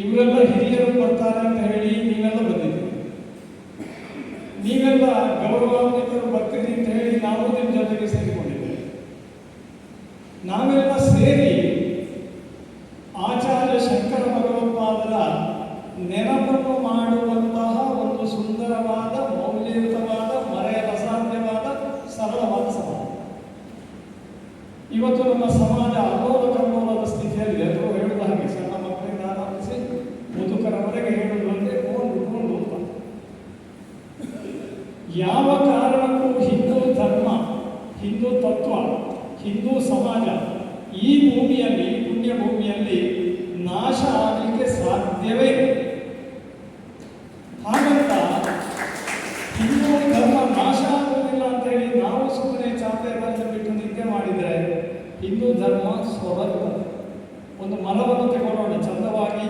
ಇವರೆಲ್ಲ ಹಿರಿಯರು ಬರ್ತಾರೆ ಅಂತ ಹೇಳಿ ನೀವೆಲ್ಲ ಬಂದಿದ್ದೀರಿ. ನೀವೆಲ್ಲ ಗೌರವಾನ್ವಿತರು ಬರ್ತೀರಿ ಅಂತ ಹೇಳಿ ನಾವು ನಿಮ್ಮ ಜೊತೆಗೆ ಸೇರಿಕೊಂಡಿದ್ದೇವೆ. ನಾವೆಲ್ಲ ಸೇರಿ ಆಚಾರ್ಯ ಶಂಕರ ಭಗವತ್ಪಾದರ ನೆನಪನ್ನು ಮಾಡುವಂತಹ ಒಂದು ಸುಂದರವಾದ, ಮೌಲ್ಯಯುತವಾದ ಮರೆಯಲು ಅಸಾಧ್ಯವಾದ, ಸರಳವಾದ ಸಮಾಜ. ಇವತ್ತು ನಮ್ಮ ಸಮಾಜ ಅಲ್ಲೋಲ ಕರ್ಮೋಲದ ಸ್ಥಿತಿಯಲ್ಲಿ ಅಥವಾ ಹೇಳುವ ಹಾಗೆ ಸಣ್ಣ ಮಕ್ಕಳಿಂದ ಆರಂಭಿಸಿ ಮುದುಕರವರೆಗೆ ಹೇಳುವುದು ಅಂದ್ರೆ ಕೊಂಡು ಕೊಂಡು ಅಂತ ಯಾವ ಕಾರಣಕ್ಕೂ ಹಿಂದೂ ಧರ್ಮ, ಹಿಂದೂ ತತ್ವ, ಹಿಂದೂ ಸಮಾಜ ಈ ಭೂಮಿಯಲ್ಲಿ ಪುಣ್ಯ ಭೂಮಿಯಲ್ಲಿ ನಾಶ ಆಗಲಿಕ್ಕೆ ಸಾಧ್ಯವೇ. ಹಾಗಂತ ಹಿಂದೂ ಧರ್ಮ ನಾಶ ಆಗುವುದಿಲ್ಲ ಅಂತ ಹೇಳಿ ನಾವು ಸುಮ್ಮನೆ ಚಾಪೆಗಳನ್ನು ಬಿಟ್ಟು ನಿದ್ದೆ ಮಾಡಿದರೆ ಹಿಂದೂ ಧರ್ಮ ಸ್ವರ್ಗ. ಒಂದು ಮರವನ್ನು ತಗೊಳ್ಳೋಣ, ಚಂದವಾಗಿ.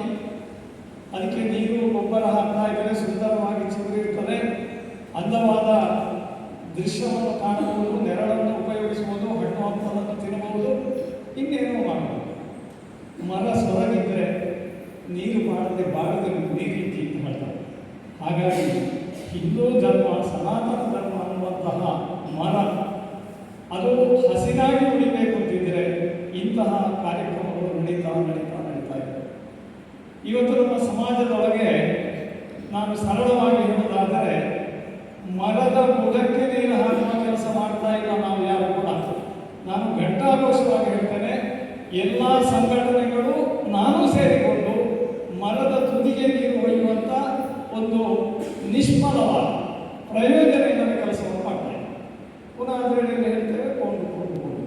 ಅದಕ್ಕೆ ನೀರು, ಗೊಬ್ಬರ ಹಾಕ್ತಾ ಇದ್ದರೆ ಸುಂದರವಾಗಿ ಚಿಗುರಿರ್ತದೆ ಅಂದವಾದ ದೃಶ್ಯವನ್ನು ಕಾಣಬಹುದು, ನೆರಳನ್ನು ಉಪಯೋಗಿಸುವುದು ಹಣ್ಣು ಹಂಪಲನ್ನು ತಿನ್ನಬಹುದು, ಇನ್ನೇನು ಮಾಡಬಹುದು. ಮರ ಸೊರಗಿದ್ರೆ ನೀರು ಮಾಡದೆ ಬಾಳದೆ ರೀತಿ ಅಂತ ಹೇಳ್ತಾರೆ. ಹಾಗಾಗಿ ಹಿಂದೂ ಧರ್ಮ, ಸನಾತನ ಧರ್ಮ ಅನ್ನುವಂತಹ ಮರ, ಅದು ಹಸಿರಾಗಿ ಉಳಿಬೇಕು ಅಂತಿದ್ರೆ ಇಂತಹ ಕಾರ್ಯಕ್ರಮಗಳು ನಡೀತಾ ನಡೀತಾ ನಡೀತಾ ಇದೆ ಇವತ್ತು ನಮ್ಮ ಸಮಾಜದೊಳಗೆ ನಾನು ಸರಳವಾಗಿ ಬುಡಕ್ಕೆ ನೀರು ಹಾಕುವ ಕೆಲಸ ಮಾಡ್ತಾ ಇಲ್ಲ ನಾವು ಯಾರು ಕೂಡ. ನಾನು ಘಂಟಾಘೋಷವಾಗಿ ಹೇಳ್ತೇನೆ ಎಲ್ಲ ಸಂಘಟನೆಗಳು ನಾನು ಸೇರಿಕೊಂಡು ಮರದ ತುದಿಗೆ ನೀರು ಒಯ್ಯುವಂತ ಒಂದು ನಿಷ್ಫಲವಾದ ಪ್ರಯೋಜನ ಇಲ್ಲದ ಕೆಲಸವನ್ನು ಮಾಡ್ತಾ ಇದ್ದೇನೆ ಪುನಃ ಅದರಲ್ಲಿ ಹೇಳ್ತೇವೆ ಕೊಂಡು ಕೊಂಡು ಕೊಂಡು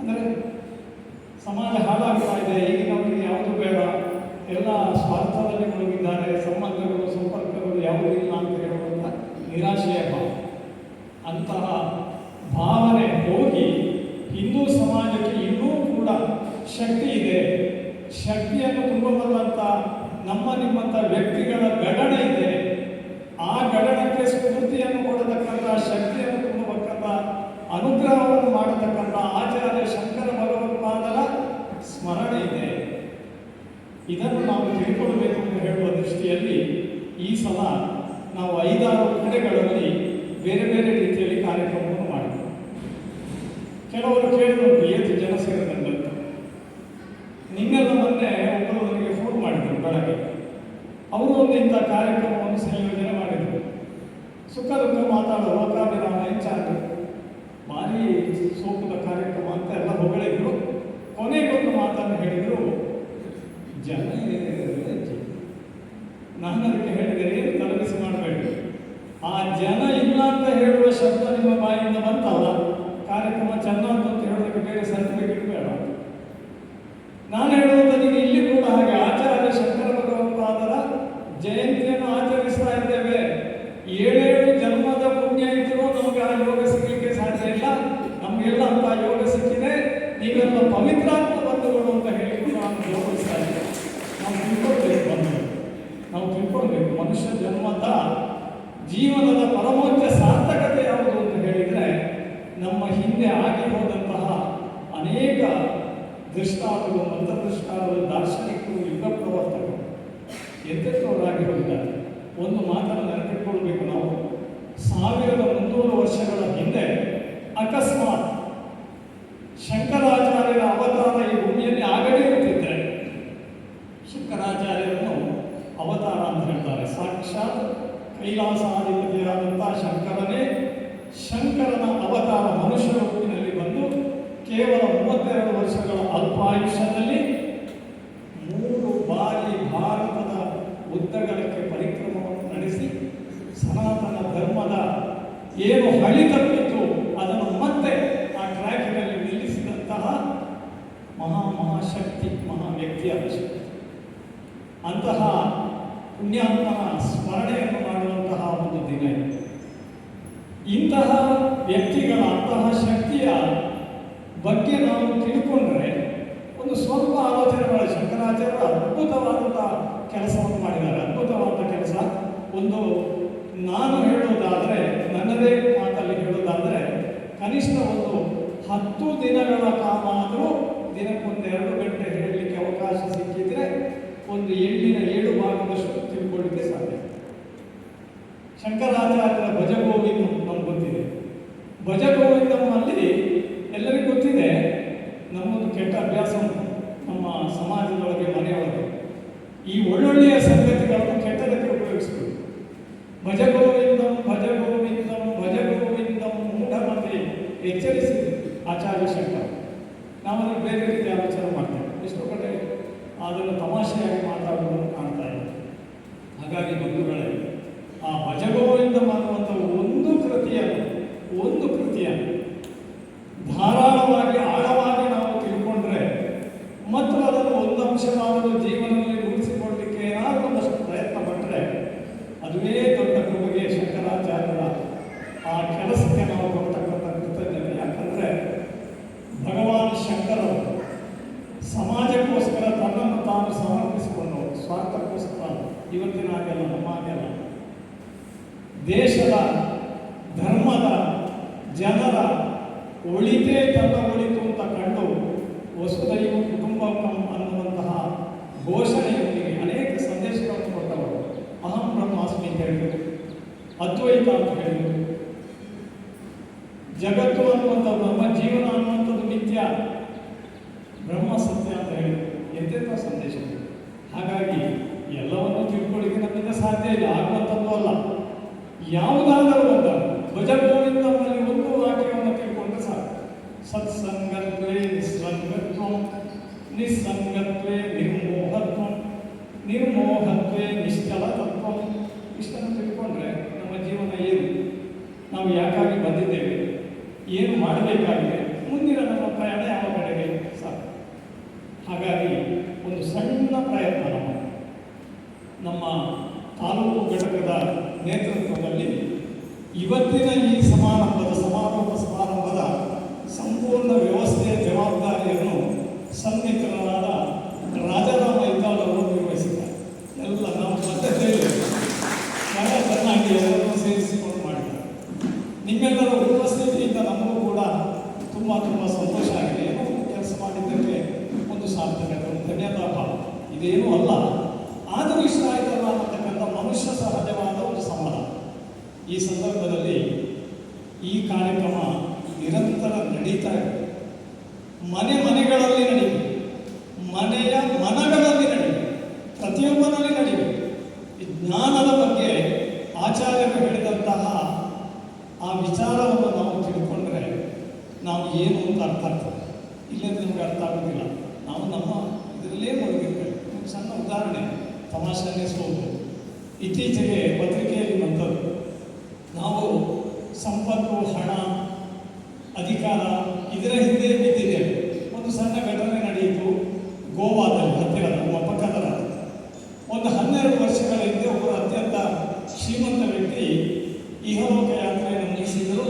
ಅಂದರೆ ಸಮಾಜ ಹಾಳಾಗ್ತಾ ಇದೆ ಈಗಿನವರಿಗೆ ಯಾವುದು ಬೇಡ ಎಲ್ಲ ಸ್ವಾರ್ಥದಲ್ಲಿ ಮುಳುಗಿದ್ದಾರೆ ಸಂಬಂಧಗಳು ಸಂಪರ್ಕಗಳು ಯಾವುದೂ ಇಲ್ಲ ಅಂತ ಹೇಳುವಂಥ ನಿರಾಶೆಯ ಭಾವ ಅಂತಹ ಭಾವನೆ ಹೋಗಿ ಹಿಂದೂ ಸಮಾಜಕ್ಕೆ ಇನ್ನೂ ಕೂಡ ಶಕ್ತಿ ಇದೆ. ಶಕ್ತಿಯನ್ನು ತುಂಬಿಕೊಳ್ಳುವಂಥ ನಮ್ಮ ನಿಮ್ಮಂಥ ವ್ಯಕ್ತಿಗಳ ಗಡಣ ಇದೆ. ಆ ಗಡಣಕ್ಕೆ ಸ್ಫೂರ್ತಿಯನ್ನು ಕೊಡತಕ್ಕಂಥ, ಶಕ್ತಿಯನ್ನು ತುಂಬತಕ್ಕಂಥ, ಅನುಗ್ರಹವನ್ನು ಮಾಡತಕ್ಕಂಥ ಆಚಾರ್ಯ ಶಂಕರ ಭಗವತ್ಪಾದರ ಸ್ಮರಣೆ ಇದೆ. ಇದನ್ನು ನಾವು ತಿಳ್ಕೊಳ್ಬೇಕು ಅಂತ ಹೇಳುವ ದೃಷ್ಟಿಯಲ್ಲಿ ಈ ಸಲ ನಾವು ಐದಾರು ಕಡೆಗಳಲ್ಲಿ ಬೇರೆ ಬೇರೆ ರೀತಿಯಲ್ಲಿ ಕಾರ್ಯಕ್ರಮವನ್ನು ಮಾಡಿದ್ವಿ ಕೆಲವರು ಕೇಳಿದ್ರು ಏತು ಜನ ನಿನ್ನೆಲ್ಲ ಮೊನ್ನೆ ಒಬ್ಬರು ನನಗೆ ಫೋನ್ ಮಾಡಿದ್ರು ಬೆಳಗ್ಗೆ ಅವರು ಒಂದು ಇಂಥ ಕಾರ್ಯಕ್ರಮವನ್ನು ಸಂಯೋಜನೆ ಮಾಡಿದರು ಸುಖ ದುಃಖ ಮಾತಾಡೋ ಲೋಕಾಭಿರಾಮ ಹೆಚ್ಚಾಗಿ ಭಾರಿ ಸೋಪದ ಕಾರ್ಯಕ್ರಮ ಅಂತ ಎಲ್ಲ ಹೊಗಳಿದ್ರು ಕೊನೆಗೊಂದು ಮಾತನ್ನು ಹೇಳಿದರು, ಜನ. ನಾನು ಅದಕ್ಕೆ ಹೇಳಿದರೆ ಏನು ತಲೆಬಿಸಿ ಮಾಡಬೇಡಿ. ಆ ಜನ ಇಲ್ಲ ಅಂತ ಹೇಳುವ ಶಬ್ದ ನಿಮ್ಮ ಬಾಯಿಂದ ಬಂತಲ್ಲ, ಕಾರ್ಯಕ್ರಮ ಚೆನ್ನ ಅಂತ ಹೇಳೋದಕ್ಕೆ ಬೇರೆ ಸರ್ಟಿಫಿಕೇಟ್ ಬೇಡ ನಾನು ಹೇಳುವುದರಿಗೆ ಇಲ್ಲಿ ಕೂಡ ಹಾಗೆ ಆಚಾರ್ಯ ಶಂಕರ ಭಗವತ್ಪಾದರ ಜಯಂತಿಯನ್ನು ಆಚರಿಸ್ತಾ ಇದ್ದೇವೆ. ಏಳೇಳು ಜನ್ಮದ ಪುಣ್ಯ ಇದ್ದರೂ ನಮಗೆ ಆ ಯೋಗ ಸಿಗಲಿಕ್ಕೆ ಸಾಧ್ಯ ಇಲ್ಲ ನಮಗೆಲ್ಲ ಅಂತ ಯೋಗ ಸಿಕ್ಕಿದೆ ನೀವೆಲ್ಲ ಪವಿತ್ರಾತ್ಮ ಬಂಧುಗಳು ಅಂತ ಹೇಳಿಕೊಂಡು ನಾನು ಗೌರವಿಸ್ತಾ ಇದ್ದೇನೆ ನಾವು ತಿಳ್ಕೊಳ್ಬೇಕು ಬಂಧುಗಳು ನಾವು ತಿಳ್ಕೊಳ್ಬೇಕು ಮನುಷ್ಯ ಜನ್ಮದ ಜೀವನದ ಪರಮೋಚ್ಚ ಸಾರ್ಥಕತೆ ಯಾವುದು ಅಂತ ಹೇಳಿದರೆ ನಮ್ಮ ಹಿಂದೆ ಆಗಿ ಅನೇಕ ದೃಷ್ಟಾಂತಗಳು ಮಂತ್ರದೃಷ್ಟಾಂತಗಳು ದಾರ್ಶನಿಕರು, ಯುಗ ಪ್ರವರ್ತಕರು. ಎಂತೆಂಥವರಾಗಿ ಹೋಗಿದ್ದಾರೆ? ಒಂದು ಮಾತನ್ನು ನೆನಪಿಟ್ಕೊಳ್ಬೇಕು ನಾವು. ಸಾವಿರದ ಮುನ್ನೂರು ವರ್ಷಗಳ ಹಿಂದೆ ಅಕಸ್ಮಾತ್ ಶಂಕರಾಚಾರ್ಯರ ಅವತಾರ ಈ ಭೂಮಿಯಲ್ಲಿ ಆಗದೇ ಇರುತ್ತಿದ್ದರೆ ಶಂಕರಾಚಾರ್ಯರನ್ನು ಅವತಾರ ಅಂತ ಹೇಳ್ತಾರೆ ಸಾಕ್ಷಾತ್ ಕೈಲಾಸಾಧಿಪತಿಯಾದಂತಹ ಶಂಕರನೇ ಶಂಕರನ ಅವತಾರ ಮನುಷ್ಯ ರೂಪಿನಲ್ಲಿ ಬಂದು ಕೇವಲ ಮೂವತ್ತೆರಡು ವರ್ಷಗಳ ಅಲ್ಪಾಯುಷ್ಯದಲ್ಲಿ ಮೂರು ಬಾರಿ ಭಾರತದ ಉದ್ದಗಲಕ್ಕೆ ಪರಿಕ್ರಮವನ್ನು ನಡೆಸಿ ಸನಾತನ ಧರ್ಮದ ಏನು ಹಳಿ ತಪ್ಪಿತ್ತು ಅದನ್ನು ಮತ್ತೆ ಆ ಟ್ರ್ಯಾಕಿನಲ್ಲಿ ನಿಲ್ಲಿಸಿದಂತಹ ಮಹಾ ಮಹಾಶಕ್ತಿ ವ್ಯಕ್ತಿಯಾದ ಶಕ್ತಿ ಅಂತಹ ಪುಣ್ಯಾತ್ಮನ ಸ್ಮರಣೆಯನ್ನು ಮಾಡುವಂತಹ ಒಂದು ದಿನ ಇದೆ. ಇಂತಹ ವ್ಯಕ್ತಿಗಳ ಅಂತಹ ಶಕ್ತಿಯ ಬಗ್ಗೆ ನಾವು ತಿಳ್ಕೊಂಡ್ರೆ ಒಂದು ಸ್ವಲ್ಪ ಆಲೋಚನೆ ಮಾಡಿ. ಶಂಕರಾಚಾರ್ಯರು ಅದ್ಭುತವಾದಂತಹ ಕೆಲಸವನ್ನು ಮಾಡಿದ್ದಾರೆ. ಅದ್ಭುತವಾದ ಕೆಲಸ. ಒಂದು ನಾನು ಹೇಳೋದಾದರೆ ಭಜ ಗೋವಿಂದಂ ಭಜ ಗೋವಿಂದಂ ಭಜ ಗೋವಿಂದಂ ಮೂಢಮತಿ ಎಚ್ಚರಿಸಿ ಆಚಾರ್ಯ ಶಂಕರ ನಾವಲ್ಲಿ ಬೇರೆ ರೀತಿ ಆಲೋಚನೆ ಮಾಡ್ತೇವೆ ಎಷ್ಟೋ ಕಡೆ ಅದನ್ನು ತಮಾಷೆಯಾಗಿ ಮಾತಾಡುವುದನ್ನು ಕಾಣ್ತಾ ಇದೆ ಹಾಗಾಗಿ ಬಂಧುಗಳೇ ಆ ಭಜ ಗೋವಿಂದಂ ಅನ್ನುವಂಥ ಒಂದು ಕೃತಿಯನ್ನು ಒಂದು ಕೃತಿಯನ್ನು ಧಾರಾಳವಾಗಿ ಆಳವಾಗಿ ನಾವು ತಿಳ್ಕೊಂಡ್ರೆ ಮತ್ತು ಅದನ್ನು ಒಂದು ಅಂಶವಾದರೂ ಜೀವನದಲ್ಲಿ ರೂಢಿಸಿಕೊಳ್ಳಲಿಕ್ಕೆ ಏನಾದರೂ ಒಂದಷ್ಟು ಪ್ರಯತ್ನ ಪಟ್ಟರೆ ಅದುವೇ ದೊಡ್ಡ ಕೃಪೆಗೆ ಶಂಕರಾಚಾರ್ಯರ ಆ ಕೆಲಸಕ್ಕೆ ನಾವು ಕೊಡ್ತಕ್ಕಂಥ ಕೃತಜ್ಞತೆ ಯಾಕಂದರೆ ಭಗವಾನ್ ಶಂಕರರು ಸಮಾಜಕ್ಕೋಸ್ಕರ ತನ್ನನ್ನು ತಾನು ಸಮರ್ಪಿಸಿಕೊಂಡು ಸ್ವಾರ್ಥಕ್ಕೋಸ್ಕರ ಇವತ್ತಿನ ಹಾಗೆಲ್ಲ ನಮ್ಮ ಹಾಗೆಲ್ಲ ದೇಶದ ಧರ್ಮದ ಜನರ ಒಳಿತೇ ತನ್ನ ಒಳಿತು ಅಂತ ಕಂಡು ವಸುದೈವ ಕುಟುಂಬಕಂ ಅನ್ನುವಂತಹ ಘೋಷಣೆಯೊಂದಿಗೆ ಅನೇಕ ಸಂದೇಶಗಳನ್ನು ಕೊಟ್ಟವರು ಅಹಂ ಬ್ರಹ್ಮಾಸ್ಮಿ ಅಂತ ಹೇಳಿದರು ಅದ್ವೈತ ಅಂತ ಹೇಳಿದರು ಜಗತ್ತು ಅನ್ನುವಂಥದ್ದು ನಮ್ಮ ಜೀವನ ಅನ್ನುವಂಥದ್ದು ನಿತ್ಯ ಬ್ರಹ್ಮ ಸತ್ಯ ಅಂತ ಹೇಳಿದರು ಎಂತೆಂಥ ಸಂದೇಶ ಹಾಗಾಗಿ ಎಲ್ಲವನ್ನೂ ತಿಳ್ಕೊಳ್ಳಿಕ್ಕೆ ನಮ್ಮಿಂದ ಸಾಧ್ಯ ಇಲ್ಲ ಆಗುವಂಥದ್ದು ಅಲ್ಲ ಯಾವುದಾದರೂ ಒಂದು ಭಜ ಗೋವಿಂದನಲ್ಲಿ ಒಂದು ವಾಕ್ಯವನ್ನು ತಿಳ್ಕೊಂಡ್ರೆ ಸಾಕು ಸತ್ಸಂಗತ್ವೇ ನಿಸ್ಸಂಗತ್ವ ನಿಸ್ಸಂಗತ್ವೇ ನಿರ್ಮೋಹತ್ವ. ನಿರ್ಮೋಹತ್ವೇ ನಿಶ್ಚಲ ತತ್ವ. ಇಷ್ಟನ್ನು ತಿಳ್ಕೊಂಡ್ರೆ ನಮ್ಮ ಜೀವನ ಏನು? ನಾವು ಯಾಕಾಗಿ ಬಂದಿದ್ದೇವೆ? ಏನು ಮಾಡಬೇಕಾಗಿದೆ? ಮುಂದಿನ ನಮ್ಮ ಪ್ರಯಾಣ ಯಾವ ಕಡೆಗೆ? ಸಾಕು. ಹಾಗಾಗಿ ಒಂದು ಸಣ್ಣ ಪ್ರಯತ್ನ ನಮ್ಮ. ನಮ್ಮ ತಾಲೂಕು ಘಟಕದ ನೇತೃತ್ವದಲ್ಲಿ ಇವತ್ತಿನ ಈ ಸಮಾರಂಭದ, ಸಮಾರೋಪ ಸಮಾರಂಭದ ಸಂಪೂರ್ಣ ವ್ಯವಸ್ಥೆಯ ಜವಾಬ್ದಾರಿಯನ್ನು ಸನ್ನಿಹಿತರಾದ ರಾಜಾರಾಮ ಇದ್ದಾಲ್ ಅವರು ನಿರ್ವಹಿಸಿದ್ದಾರೆ ಎಲ್ಲ ನಮ್ಮ ಪದ್ಧತಿಯಲ್ಲಿ ಬಹಳ ಚೆನ್ನಾಗಿ ಎಲ್ಲರನ್ನು ಸೇರಿಸಿಕೊಂಡು ಮಾಡಿದ್ದಾರೆ ನಿಮ್ಮೆಲ್ಲರ ಉಪಸ್ಥಿತಿಯಿಂದ ನಮಗೂ ಕೂಡ ತುಂಬ ತುಂಬ ಸಂತೋಷ ಆಗಿದೆ. ಏನೋ ಕೆಲಸ ಮಾಡಿದ್ದಕ್ಕೆ ಒಂದು ಸಾರ್ಥಕತೆ ಒಂದು ಧನ್ಯತಾ ಭಾವ ಇದೇನೂ ಅಲ್ಲ. ಆದರೂ ಇಷ್ಟ ಆಯ್ತಲ್ಲ ಅನ್ನತಕ್ಕಂಥ ಮನುಷ್ಯ ಸಹಜವಾದ ಒಂದು ಸಂಬಳ. ಈ ಸಂದರ್ಭದಲ್ಲಿ ಈ ಕಾರ್ಯಕ್ರಮ ನಿರಂತರ ನಡೀತಾ ಇದೆ. ಮನೆ ಮನೆಗಳಲ್ಲಿ ನಡೀಬೇಕು ಮನೆಯ ಮನಗಳಲ್ಲಿ ನಡೀಬೇಕು ಪ್ರತಿಯೊಬ್ಬನಲ್ಲಿ ನಡೀಬೇಕು ಈ ಜ್ಞಾನದ ಬಗ್ಗೆ ಆಚಾರ್ಯರು ಹೇಳಿದಂತಹ ಆ ವಿಚಾರವನ್ನು ನಾವು ತಿಳ್ಕೊಂಡ್ರೆ ನಾವು ಏನು ಅಂತ ಅರ್ಥ ಆಗ್ತದೆ. ಇಲ್ಲದ್ರೆ ನಮ್ಗೆ ಅರ್ಥ ಆಗೋದಿಲ್ಲ. ನಾವು ನಮ್ಮ ಇದರಲ್ಲೇ ಮುಳುಗಿರ್ತೇವೆ ಒಂದು ಸಣ್ಣ ಉದಾಹರಣೆ. ತಮಾಷೆ ಅನ್ನಿಸ್ಬೋದು ಇತ್ತೀಚೆಗೆ ಪತ್ರಿಕೆಯಲ್ಲಿ ಬಂದದ್ದು. ನಾವು ಸಂಪತ್ತು, ಹಣ, ಅಧಿಕಾರ ಇದರ ಹಿಂದೆ ಬಿದ್ದಿದ್ದೇವೆ ಒಂದು ಸಣ್ಣ ಘಟನೆ ನಡೆಯಿತು ಗೋವಾದಲ್ಲಿ, ಹತ್ತಿರದ ಪಕ್ಕದ ಒಂದು ಹನ್ನೆರಡು ವರ್ಷಗಳ ಹಿಂದೆ ಒಬ್ಬರು ಅತ್ಯಂತ ಶ್ರೀಮಂತ ವ್ಯಕ್ತಿ ಇಹಲೋಕ ಯಾತ್ರೆಯನ್ನು ಮುಗಿಸಿದರು.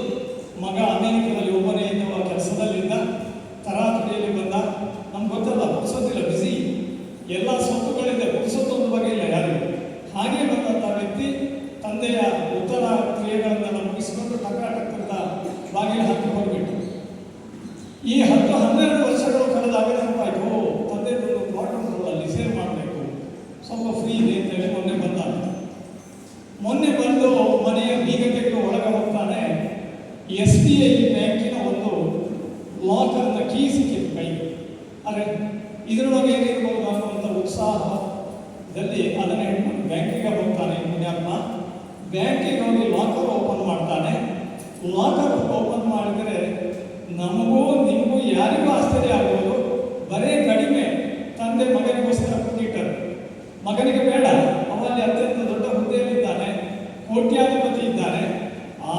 ಮಗ ಎಲ್ಲ ಸ್ವತ್ತುಗಳಿದೆ ಬಗ್ಗೆ ಇಲ್ಲ ಯಾರಿಗೂ ಹಾಗೆ ಬಂದಂಥ ವ್ಯಕ್ತಿ ತಂದೆಯ ಉತ್ತರ ಕ್ರಿಯೆಗಳನ್ನೆಲ್ಲ ಮುಗಿಸಿಕೊಂಡು ಟಕಾಟಕ್ಕಂತ ಬಾಗಿಲು ಹತ್ತಿ ಹೋಗ್ಬಿಟ್ಟು ಈ ಹತ್ತು ಹನ್ನೆರಡು ವರ್ಷಗಳು ಕಳೆದ ನೆನಪಾಯ್ತು ತಂದೆ ಒಂದು ಪ್ಲಾಟ್ ಅಲ್ಲಿ ಸೇರ್ ಮಾಡಬೇಕು. ಸ್ವಲ್ಪ ಫ್ರೀ ಇದೆ ಅಂತೇಳಿ ಮೊನ್ನೆ ಬಂದ ಮೊನ್ನೆ ಬಂದು ಮನೆಯ ಬೀಗತೆಗೆ ಒಳಗೆ ಹೋಗ್ತಾನೆ. ಎಸ್ ಬಿ ಐ ಬ್ಯಾಂಕಿನ ಒಂದು ಲಾಕರ್ನ ಕೀ ಸಿಕ್ಕಿತ್ತು ಕೈ. ಅರೆ ಇದರೊಳಗೆ ಏನಿರ್ಬೋದು ಅನ್ನುವಂಥ ಉತ್ಸಾಹದಲ್ಲಿ ಅದನ್ನು ಹಿಡ್ಕೊಂಡು ಬ್ಯಾಂಕಿಗೆ ಹೋಗ್ತಾನೆ. ಪುಣ್ಯಾತ್ಮ ಬ್ಯಾಂಕಿಗೆ ಹೋಗಿ ಲಾಕರ್ ಓಪನ್ ಮಾಡ್ತಾನೆ. ಲಾಕರ್ ಓಪನ್ ಮಾಡಿದರೆ ನಮಗೂ ನಿಮಗೂ ಯಾರಿಗೂ ಆಶ್ಚರ್ಯ ಆಗ್ಬೋದು ಬರೇ ಕಡಿಮೆ ತಂದೆ ಮಗನಿಗೋಸ್ಕರ ಕೂತಿಟ್ಟರು ಮಗನಿಗೆ ಬೇಡ, ಅವನಲ್ಲಿ ಅತ್ಯಂತ ದೊಡ್ಡ ಹುದ್ದೆಯಲ್ಲಿದ್ದಾನೆ, ಕೋಟ್ಯಾಧಿಪತಿ ಇದ್ದಾನೆ.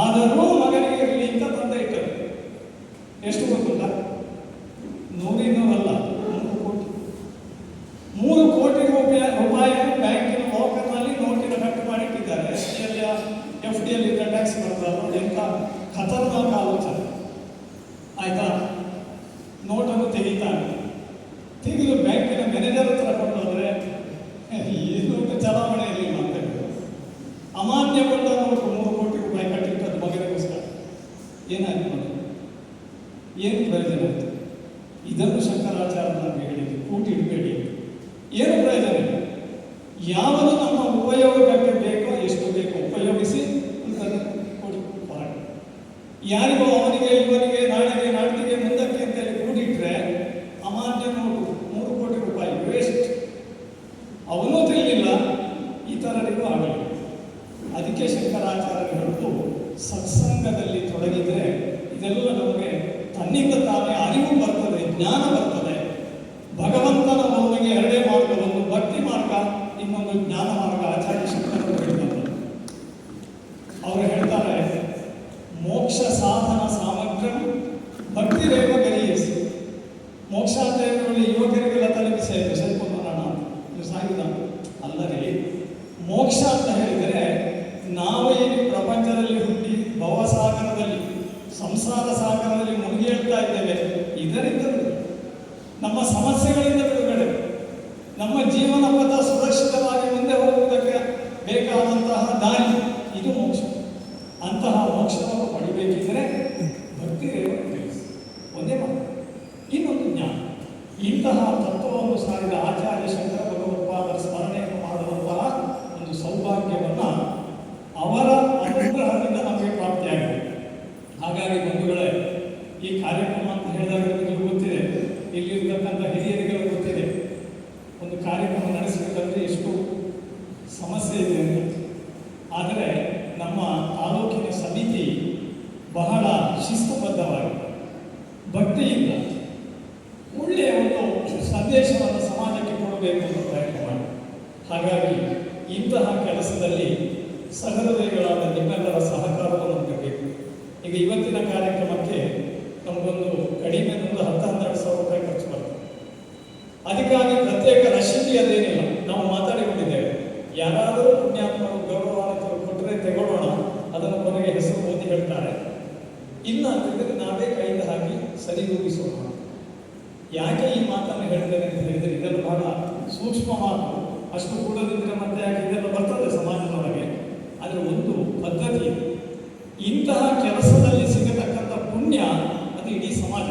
ಆದರೂ ಮಗನಿಗೆ ಇರಲಿ ಅಂತ ತಂದೆ ಇಟ್ಟರು. ಎಷ್ಟು ಅಮಾನ್ಯಗೊಂಡ ಒಂದು ಮೂರು ಕೋಟಿ ರೂಪಾಯಿ ಕಟ್ಟಿಟ್ಟದ್ದು ಮಗನಿಗೋಸ್ಕರ ಏನಾಯ್ತು ಏನು ಪ್ರಯೋಜನ ಆಯ್ತು ಇದನ್ನು ಶಂಕರಾಚಾರ್ಯ ನಮಗೆ ಹೇಳಿದ್ರು ಕೂಟಿ ಇಡಬೇಡಿ ಏನು ಪ್ರಯೋಜನ ಇಲ್ಲ ಯಾವುದು ನಮ್ಮ ಉಪಯೋಗಕ್ಕೆ ಬೇಕೋ ಎಷ್ಟು ಬೇಕೋ ಉಪಯೋಗಿಸಿ ಅದನ್ನು ಕೊಡಿ ಹೊರಗೆ ಯಾರಿಗೋ ಅವನಿಗೆ ಇವನಿಗೆ ನಾಳೆಗೆ ನಾಡ್ತಿಗೆ ಮುಂದಕ್ಕೆ ಅಂತೇಳಿ ಕೂಡಿಟ್ರೆ ಅಮಾನ್ಯ ಬರ್ತದೆ ಭಗವಂತನ ಒಳಗೆ ಎರಡೇ ಮಾರ್ಗ ಒಂದು ಭಕ್ತಿ ಮಾರ್ಗ ಇನ್ನೊಂದು ಜ್ಞಾನ ಮಾರ್ಗ ಆಚಾರ್ಯ ಶಂಕರರು ಹೇಳಿದ್ದಾರೆ ಅವರು ಹೇಳ್ತಾರೆ ಮೋಕ್ಷ ಸಾಧನ ಸಾಮಗ್ರ್ಯ ಭಕ್ತಿರೇವ ಗರಿಯಿಸಿ ಮೋಕ್ಷ ಹೇಳಿದ್ರೆ ಯುವಕರಿಗೆಲ್ಲ ತಲುಪಿಸಿ ಸ್ವಲ್ಪ ಮಾಡೋಣ ಇದು ಸಾಗಿದ ಅಲ್ಲದೆ, ಮೋಕ್ಷ ಅಂತ ಹೇಳಿದರೆ ನಾವೇ ಪ್ರಪಂಚದಲ್ಲಿ ಹುಟ್ಟಿ ಭವಸಾಗರದಲ್ಲಿ, ಸಂಸಾರ ಸಾಗರದಲ್ಲಿ ಮುಳುಗಿ ಹೇಳ್ತಾ ಇದ್ದೇವೆ. ಇದರಿಂದ ನಮ್ಮ ಸಮಸ್ಯೆಗಳಿಂದ ಬಿಡುಗಡೆ ನಮ್ಮ ಜೀವನ ಪಥ ಸುರಕ್ಷಿತವಾಗಿ ಮುಂದೆ ಹೋಗುವುದಕ್ಕೆ ಬೇಕಾದಂತಹ ದಾರಿ, ಇದು ಮೋಕ್ಷ. ಅಂತಹ ಮೋಕ್ಷವನ್ನು ಪಡಿಬೇಕಿದ್ರೆ ಇಂತಹ ತತ್ವವನ್ನು ಸಾರಿದ ಆಚಾರ್ಯ ಶಂಕರ ಭಗವತ್ಪಾದರ ಸ್ಮರಣೆಯನ್ನು ಮಾಡುವಂತಹ ಒಂದು ಸೌಭಾಗ್ಯವನ್ನ ಅವರ ಅನುಗ್ರಹದಿಂದ ನಮಗೆ ಪ್ರಾಪ್ತಿಯಾಗಿದೆ ಹಾಗಾಗಿ ಬಂಧುಗಳೇ ಈ ಕಾರ್ಯಕ್ರಮ ಅಂತ ಹೇಳಿದಾಗ ನಿಮಗೆ ಗೊತ್ತಿದೆ ಇಲ್ಲಿರ್ತಕ್ಕಂಥ ಹಿರಿಯರಿಗೆಲ್ಲ ಗೊತ್ತಿದೆ ಒಂದು ಕಾರ್ಯಕ್ರಮ ನಡೆಸಬೇಕಂದ್ರೆ ಎಷ್ಟು ಸಮಸ್ಯೆ ಇದೆ ಅಂತ ಆದರೆ ನಮ್ಮ ತಾಲೂಕಿನ ಸಮಿತಿ ಬಹಳ ಶಿಸ್ತುಬದ್ಧವಾಗಿದೆ ಭಕ್ತಿಯಿಂದ ಒಳ್ಳೆಯ ಒಂದು ಸಂದೇಶವನ್ನು ಸಮಾಜಕ್ಕೆ ಕೊಡಬೇಕು ಅಂತ ಪ್ರಯತ್ನ ಮಾಡಿ ಹಾಗಾಗಿ ಇಂತಹ ಕೆಲಸದಲ್ಲಿ ಸಹೃದಯಗಳಾದ ನಿಮ್ಮೆಲ್ಲರ ಸಹಕಾರವನ್ನು ನಮಗೆ ಬೇಕು ಈಗ ಇವತ್ತಿನ ಕಾರ್ಯಕ್ರಮಕ್ಕೆ ನಮಗೊಂದು ಕಡಿಮೆ ಒಂದು ಹತ್ತು ಹನ್ನೆರಡು ಸಾವಿರ ರೂಪಾಯಿ ಖರ್ಚು ಬರ್ತದೆ ಅದಕ್ಕಾಗಿ ಪ್ರತ್ಯೇಕ ರಶೀದಿ ಅದೇನಿಲ್ಲ ನಾವು ಮಾತಾಡಿಕೊಂಡಿದ್ದೇವೆ ಯಾರಾದರೂ ಪುಣ್ಯಾತ್ಮರು ಗೌರವಾನ್ವಿತರು ಕೊಟ್ಟರೆ ತಗೊಳ್ಳೋಣ. ಅದನ್ನು ಕೊನೆಗೆ ಹೆಸರು ಓದಿ ಹೇಳ್ತಾರೆ. ಇಲ್ಲ ಅಂತಂದರೆ ನಾವೇ ಕೈಯಿಂದ ಹಾಕಿ ಸರಿದೂಗಿಸೋಣ ಯಾಕೆ ಈ ಮಾತನ್ನು ಹೇಳ್ತೇನೆ ಅಂತ ಹೇಳಿದರೆ ಇದನ್ನು ಬಹಳ ಸೂಕ್ಷ್ಮ ಮಾತು ಅಷ್ಟು ಕೂಡದಿದ್ದರೆ ಮತ್ತೆ ಯಾಕೆ ಇದೆಲ್ಲ ಬರ್ತದೆ ಸಮಾಜದೊಳಗೆ. ಆದರೆ ಒಂದು ಪದ್ಧತಿ. ಇಂತಹ ಕೆಲಸದಲ್ಲಿ ಸಿಗತಕ್ಕಂಥ ಪುಣ್ಯ ಅದು ಇಡೀ ಸಮಾಜ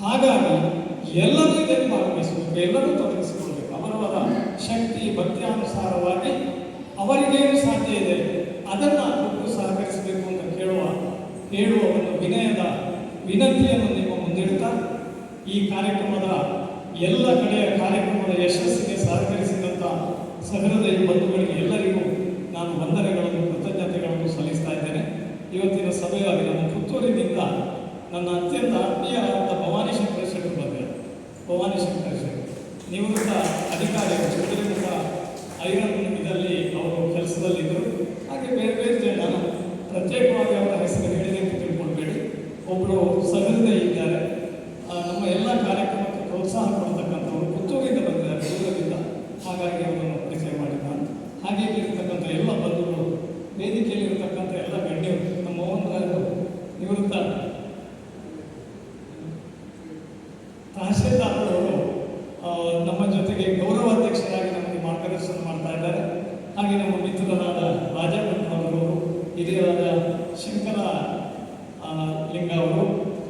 ಹಾಗಾಗಿ ಎಲ್ಲರೂ ಇದನ್ನು ಭಾಗವಹಿಸಬೇಕು ಎಲ್ಲರೂ ತೊಡಗಿಸಿಕೊಳ್ಬೇಕು ಅವರವರ ಶಕ್ತಿ, ಭಕ್ತಿಯಾನುಸಾರವಾಗಿ ಅವರಿಗೇನು ಸಾಧ್ಯ ಇದೆ, ಅದನ್ನು ಕೊಟ್ಟು ಸಹಕರಿಸಬೇಕು ಅಂತ ಕೇಳುವ ಹೇಳುವ ಒಂದು ವಿನಯದ ವಿನಂತಿಯನ್ನು ನಿಮ್ಮ ಮುಂದಿಡ್ತಾ, ಈ ಕಾರ್ಯಕ್ರಮದ ಎಲ್ಲ ಕಡೆಯ ಕಾರ್ಯಕ್ರಮದ ಯಶಸ್ಸಿಗೆ ಸಹಕರಿಸಿದಂಥ ಸಹೃದಯ ಬಂಧುಗಳಿಗೆ ಎಲ್ಲರಿಗೂ ನಾನು ವಂದನೆಗಳನ್ನು, ಕೃತಜ್ಞತೆಗಳನ್ನು ಸಲ್ಲಿಸ್ತಾ ಇದ್ದೇನೆ. ಇವತ್ತಿನ ಸಭೆಯಾಗಿ ನಮ್ಮ ಪುತ್ತೂರಿನಿಂದ ನನ್ನ ಅತ್ಯಂತ ಆತ್ಮೀಯರಾದಂಥ ಭವಾನಿ ಶಂಕರ ಶೆಟ್ಟರು ಬಂದಿದ್ದಾರೆ ಭವಾನಿ ಶಂಕರ ಶೆಟ್ಟರು. ನಿವೃತ್ತ ಅಧಿಕಾರಿಗಳು ಚಿತ್ರದುರ್ಗ ಐರನ್ ಇದರಲ್ಲಿ ಅವರು ಕೆಲಸದಲ್ಲಿದ್ದರು. ಹಾಗೆ ಬೇರೆ ಬೇರೆ ಜನ ಪ್ರತ್ಯೇಕವಾಗಿ ಅವರ ಹೆಸರು ಹೇಳಿದೆ ಅಂತ ತಿಳ್ಕೊಳ್ಬೇಡಿ. ಒಬ್ಬರು ಸಹೃದಯ ಇದ್ದಾರೆ. ನಮ್ಮ ಎಲ್ಲ ಕಾರ್ಯಕ್ರಮಕ್ಕೆ ಪ್ರೋತ್ಸಾಹ ಕೊಡತಕ್ಕಂಥವ್ರು ಪುತ್ತೂರಿಂದ ಬಂದಿದ್ದಾರೆ, ದೂರದಿಂದ. ಹಾಗಾಗಿ ಅವರನ್ನು ಪರಿಚಯ ಮಾಡಿದ್ದಾನೆ ಹಾಗೆ ಇರ್ತಕ್ಕಂಥ ಎಲ್ಲ ಬಂಧುಗಳು ವೇದಿಕೆಯಲ್ಲಿ ಇರತಕ್ಕಂಥ ಎಲ್ಲ ಗಣ್ಯರು ನಮ್ಮ ಮೋಹನ್ ರಾಜರು ನಿವೃತ್ತ ತಹಶೀಲ್ದಾರರು ಆ, ನಮ್ಮ ಜೊತೆಗೆ ಗೌರವ ಅಧ್ಯಕ್ಷರಾಗಿ ನಮಗೆ ಮಾರ್ಗದರ್ಶನ ಮಾಡ್ತಾ ಇದ್ದಾರೆ ಹಾಗೆ ನಮ್ಮ ಮಿತ್ರರಾದ ರಾಜಭಟ್ನವರು ಹಿರಿಯರಾದ ಶಂಕರ ಆ, ಲಿಂಗ ಅವರು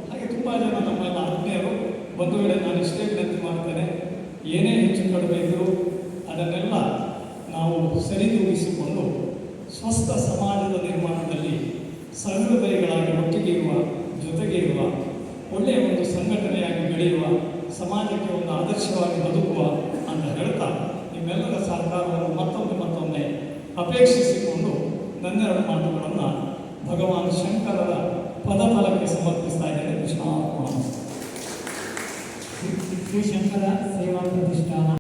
ಹಾಗೆ ತುಂಬ ಜನ ನಮ್ಮೆಲ್ಲ ಆತ್ಮೀಯರು ಬಂಧುಗಳೇ ನಾನು ಇಷ್ಟೇ ವಿನಂತಿ ಮಾಡ್ತೇನೆ ಏನೇ ಹೆಚ್ಚು ಕಡಿಮೆ ಇದ್ದರೂ ಅದನ್ನೆಲ್ಲ ಸರಿದೂಗಿಸಿಕೊಂಡು ಸ್ವಸ್ಥ ಸಮಾಜದ ನಿರ್ಮಾಣದಲ್ಲಿ ಸಹೃದಯಗಳಾಗಿ ಒಟ್ಟಿಗೆ ಇರುವ ಜೊತೆಗೆ ಇರುವ ಒಳ್ಳೆಯ ಒಂದು ಸಂಘಟನೆಯಾಗಿ ಬೆಳೆಯುವ, ಸಮಾಜಕ್ಕೆ ಒಂದು ಆದರ್ಶವಾಗಿ ಬದುಕುವ ಅಂತ ಹೇಳ್ತಾ ನಿಮ್ಮೆಲ್ಲರ ಸರ್ಕಾರವನ್ನು ಮತ್ತೊಮ್ಮೆ ಮತ್ತೊಮ್ಮೆ ಅಪೇಕ್ಷಿಸಿಕೊಂಡು ನನ್ನೆರಡು ಮಾತುಗಳನ್ನು ಭಗವಾನ್ ಶಂಕರರ ಪದಫಲಕ್ಕೆ ಸಮರ್ಪಿಸ್ತಾ ಇದ್ದೇನೆ. ಶ್ರೀ ಶಂಕರ ಸೇವಾ ಪ್ರತಿಷ್ಠಾನ.